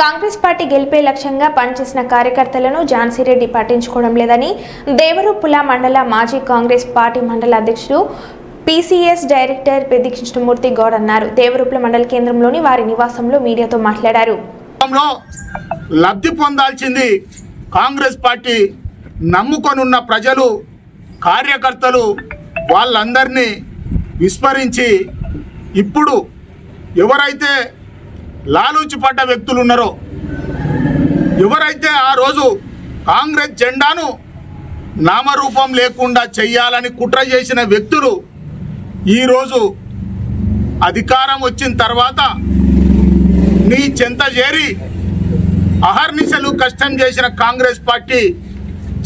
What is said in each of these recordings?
Congress party గెలిపే లక్ష్యంగా పనిచేసిన కార్యకర్తలను ఝాన్సీరెడ్డి పట్టించుకోవడం లేదని దేవరూపుల మండల మాజీ కాంగ్రెస్ పార్టీ మండల అధ్యక్షుడు పీసీఎస్ డైరెక్టర్ పెద్ది కృష్ణమూర్తి గౌడ్ అన్నారు. దేవరూపుల మండల కేంద్రంలోని వారి నివాసంలో మీడియాతో మాట్లాడారు. లబ్ధి పొందాల్సింది కాంగ్రెస్ పార్టీ నమ్ముకొనున్న ప్రజలు కార్యకర్తలు వాళ్ళందరినీ విస్మరించి ఇప్పుడు ఎవరైతే లాలూచి పడ్డ వ్యక్తులు ఉన్నారో ఎవరైతే ఆ రోజు కాంగ్రెస్ జెండాను నామరూపం లేకుండా చెయ్యాలని కుట్ర చేసిన వ్యక్తులు ఈరోజు అధికారం వచ్చిన తర్వాత నీ చెంత చేరి అహర్నిశలు కష్టం చేసిన కాంగ్రెస్ పార్టీ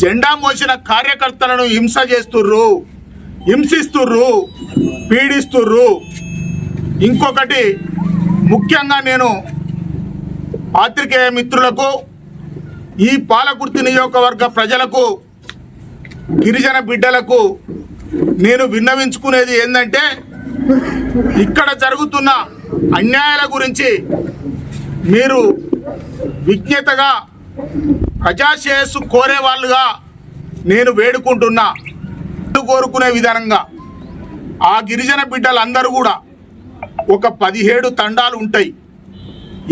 జెండా మోసిన కార్యకర్తలను హింస చేస్తుర్రు హింసిస్తుర్రు పీడిస్తుర్రు. ఇంకొకటి ముఖ్యంగా నేను పాత్రికేయ మిత్రులకు ఈ పాలకుర్తి నియోజకవర్గ ప్రజలకు గిరిజన బిడ్డలకు నేను విన్నవించుకునేది ఏంటంటే ఇక్కడ జరుగుతున్న అన్యాయాల గురించి మీరు విజ్ఞతగా ప్రజాశ్రేయస్సు కోరే వాళ్ళుగా నేను వేడుకుంటున్నా. కోరుకునే విధానంగా ఆ గిరిజన బిడ్డలందరూ కూడా ఒక పదిహేడు తండాలు ఉంటాయి.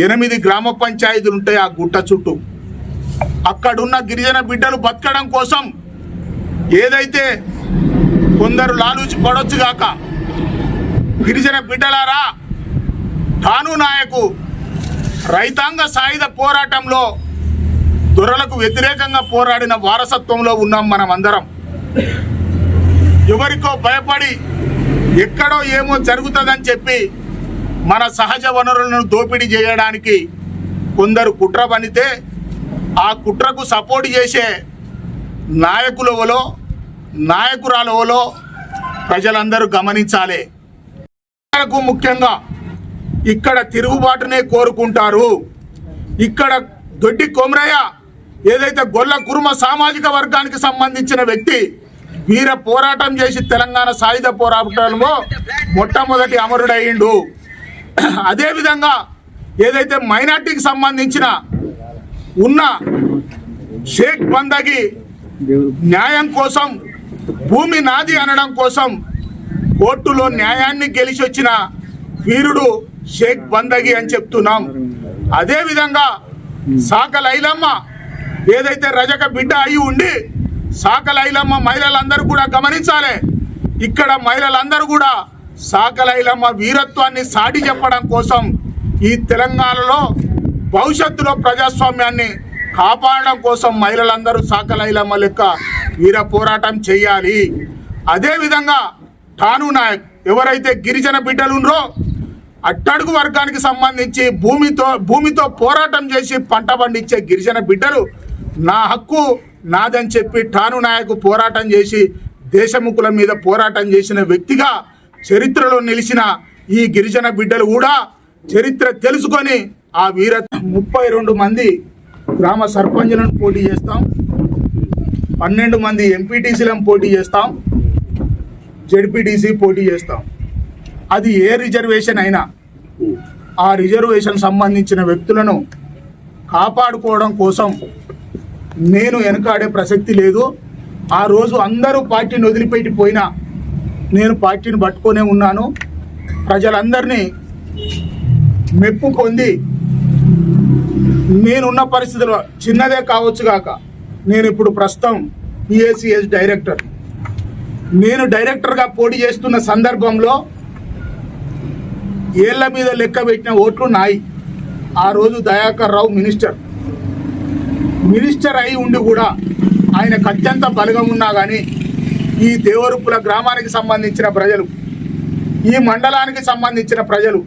ఎనిమిది గ్రామ పంచాయతీలు ఉంటాయి ఆ గుట్ట చుట్టూ. అక్కడున్న గిరిజన బిడ్డలు బతకడం కోసం ఏదైతే కొందరు లాలూచి పడొచ్చు గాక గిరిజన బిడ్డలారా తాను నాయకు రైతాంగ సాయుధ పోరాటంలో దొరలకు వ్యతిరేకంగా పోరాడిన వారసత్వంలో ఉన్నాం మనం అందరం ఎవరికో భయపడి ఎక్కడో ఏమో జరుగుతుందని చెప్పి మన సహజ వనరులను దోపిడీ చేయడానికి కొందరు కుట్ర పనితే ఆ కుట్రకు సపోర్ట్ చేసే నాయకులవలో నాయకురాలవలో ప్రజలందరూ గమనించాలి. ముఖ్యంగా ఇక్కడ తిరుగుబాటునే కోరుకుంటారు. ఇక్కడ దొడ్డి కొమరయ్య ఏదైతే గొల్ల కురుమ సామాజిక వర్గానికి సంబంధించిన వ్యక్తి వీర పోరాటం చేసి తెలంగాణ సాయుధ పోరాటంలో మొట్టమొదటి అమరుడయ్యిండు. అదేవిధంగా ఏదైతే మైనార్టీకి సంబంధించిన ఉన్న షేక్ బందగి న్యాయం కోసం భూమి నాది అనడం కోసం కోర్టులో న్యాయాన్ని గెలిచి వచ్చిన వీరుడు షేక్ బందగి అని చెప్తున్నాం. అదేవిధంగా సాక లైలమ్మ ఏదైతే రజక బిడ్డ అయి ఉండి సాక లైలమ్మ మహిళలందరూ కూడా గమనించాలి. ఇక్కడ మహిళలందరూ కూడా సాకలైలమ్మ వీరత్వాన్ని సాటి చెప్పడం కోసం ఈ తెలంగాణలో భవిష్యత్తులో ప్రజాస్వామ్యాన్ని కాపాడడం కోసం మహిళలందరూ సాకలైలమ్మ లెక్క వీర పోరాటం చేయాలి. అదేవిధంగా ఠాను నాయక్ ఎవరైతే గిరిజన బిడ్డలు అట్టడుగు వర్గానికి సంబంధించి భూమితో భూమితో పోరాటం చేసి పంట పండించే గిరిజన బిడ్డలు నా హక్కు నాదని చెప్పి ఠాను నాయకు పోరాటం చేసి దేశముఖుల మీద పోరాటం చేసిన వ్యక్తిగా చరిత్రలో నిలిచిన ఈ గిరిజన బిడ్డలు కూడా చరిత్ర తెలుసుకొని ఆ వీర ముప్పై రెండు మంది గ్రామ సర్పంచులను పోటీ చేస్తాం. పన్నెండు మంది ఎంపీటీసీలను పోటీ చేస్తాం. జెడ్పీటీసీ పోటీ చేస్తాం. అది ఏ రిజర్వేషన్ అయినా ఆ రిజర్వేషన్ సంబంధించిన వ్యక్తులను కాపాడుకోవడం కోసం నేను వెనకాడే ప్రసక్తి లేదు. ఆ రోజు అందరూ పార్టీని వదిలిపెట్టి పోయినా నేను పార్టీని పట్టుకొనే ఉన్నాను. ప్రజలందరినీ మెప్పు పొంది నేనున్న పరిస్థితుల్లో చిన్నదే కావచ్చు కాక నేను ఇప్పుడు ప్రస్తుతం పిఏసిఎస్ డైరెక్టర్. నేను డైరెక్టర్గా పోటీ చేస్తున్న సందర్భంలో ఏళ్ళ మీద లెక్క పెట్టిన ఓట్లు నాయి. ఆ రోజు దయాకర్ రావు మినిస్టర్. మినిస్టర్ అయి ఉండి కూడా ఆయనకు అత్యంత బలగం ఉన్నా కానీ ఈ దేవరుపుల గ్రామానికి సంబంధించిన ప్రజలు ఈ మండలానికి సంబంధించిన ప్రజలు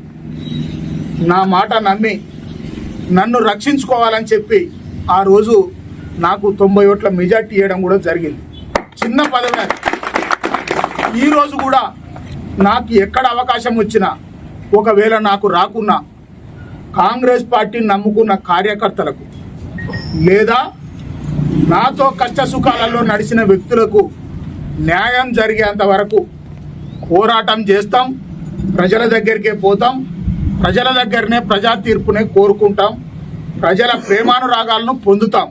నా మాట నమ్మి నన్ను రక్షించుకోవాలని చెప్పి ఆ రోజు నాకు తొంభై ఓట్ల మెజార్టీ ఇవ్వడం కూడా జరిగింది. చిన్న పదవి ఈరోజు కూడా నాకు ఎక్కడ అవకాశం వచ్చినా ఒకవేళ నాకు రాకున్నా కాంగ్రెస్ పార్టీని నమ్ముకున్న కార్యకర్తలకు లేదా నాతో కష్ట సుఖాలలో నడిచిన వ్యక్తులకు న్యాయం జరిగేంత వరకు పోరాటం చేస్తాం ప్రజల దగ్గరికే పోతాం ప్రజల దగ్గరనే ప్రజా తీర్పునే కోరుకుంటాం ప్రజల ప్రేమానురాగాలను పొందుతాం.